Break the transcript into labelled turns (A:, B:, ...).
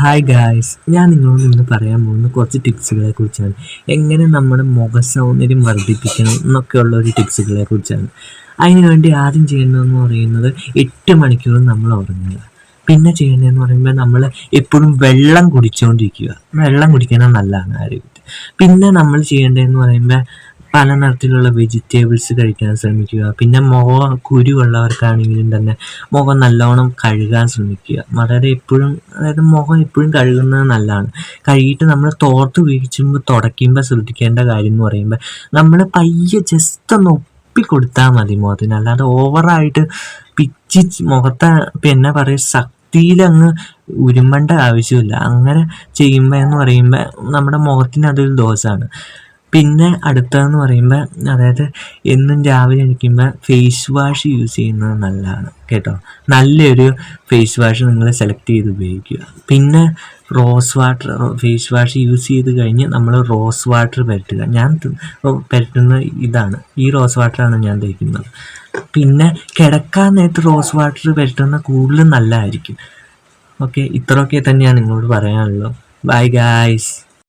A: Hi guys ഞാൻ നിങ്ങളോട് ഇന്ന് പറയാൻ പോകുന്ന കുറച്ച് ടിപ്സുകളെ കുറിച്ചാണ്. എങ്ങനെ നമ്മുടെ മുഖ സൗന്ദര്യം വർദ്ധിപ്പിക്കണം എന്നൊക്കെയുള്ള ഒരു ടിപ്സുകളെ കുറിച്ചാണ്. അതിനുവേണ്ടി ആദ്യം ചെയ്യേണ്ടതെന്ന് പറയുന്നത് എട്ട് മണിക്കൂർ നമ്മൾ ഉറങ്ങുക. പിന്നെ ചെയ്യേണ്ടതെന്ന് പറയുമ്പോൾ നമ്മൾ എപ്പോഴും വെള്ളം കുടിച്ചുകൊണ്ടിരിക്കുക വെള്ളം കുടിക്കണം നല്ലതാണ് ആരോഗ്യത്തിൽ പിന്നെ നമ്മൾ ചെയ്യേണ്ടതെന്ന് പറയുമ്പോൾ പല നിറത്തിലുള്ള വെജിറ്റബിൾസ് കഴിക്കാൻ ശ്രമിക്കുക. പിന്നെ മുഖം കുരുവുള്ളവർക്കാണെങ്കിലും തന്നെ മുഖം നല്ലോണം കഴുകാൻ ശ്രമിക്കുക. വളരെ എപ്പോഴും അതായത് മുഖം എപ്പോഴും കഴുകുന്നത് നല്ലതാണ്. കഴുകിയിട്ട് നമ്മൾ തോർത്ത് വീഴ്ചുമ്പോൾ തുടയ്ക്കുമ്പോൾ ശ്രദ്ധിക്കേണ്ട കാര്യം എന്ന് പറയുമ്പോൾ നമ്മൾ പയ്യെ ജസ്റ്റ് ഒന്ന് ഒപ്പി ഒപ്പിക്കൊടുത്താൽ മതി മുഖത്തിന്. അല്ലാതെ ഓവറായിട്ട് പിച്ചി മുഖത്തെ പിന്നെ പറയുക ശക്തിയിലങ്ങ് ഉരുമേണ്ട ആവശ്യമില്ല. അങ്ങനെ ചെയ്യുമ്പോൾ എന്ന് പറയുമ്പോൾ നമ്മുടെ മുഖത്തിന് അതൊരു ദോഷമാണ്. പിന്നെ അടുത്തതെന്ന് പറയുമ്പോൾ അതായത് എന്നും രാവിലെ എണീക്കുമ്പോൾ ഫേസ് വാഷ് യൂസ് ചെയ്യുന്നത് നല്ലതാണ് കേട്ടോ? നല്ലൊരു ഫേസ് വാഷ് നിങ്ങൾ സെലക്ട് ചെയ്ത് ഉപയോഗിക്കുക. പിന്നെ rose water face wash use ചെയ്ത് കഴിഞ്ഞ് നമ്മൾ റോസ് വാട്ടർ പരട്ടുക ഞാൻ പരട്ടുന്ന ഇതാണ്. ഈ റോസ് വാട്ടറാണ് ഞാൻ തേക്കുന്നത്. പിന്നെ കിടക്കാൻ നേരത്ത് റോസ് വാട്ടർ പരട്ടുന്ന കൂടുതലും നല്ലതായിരിക്കും. ഓക്കെ? ഇത്രയൊക്കെ തന്നെയാണ് നിങ്ങളോട് പറയാനുള്ളത്. Bye guys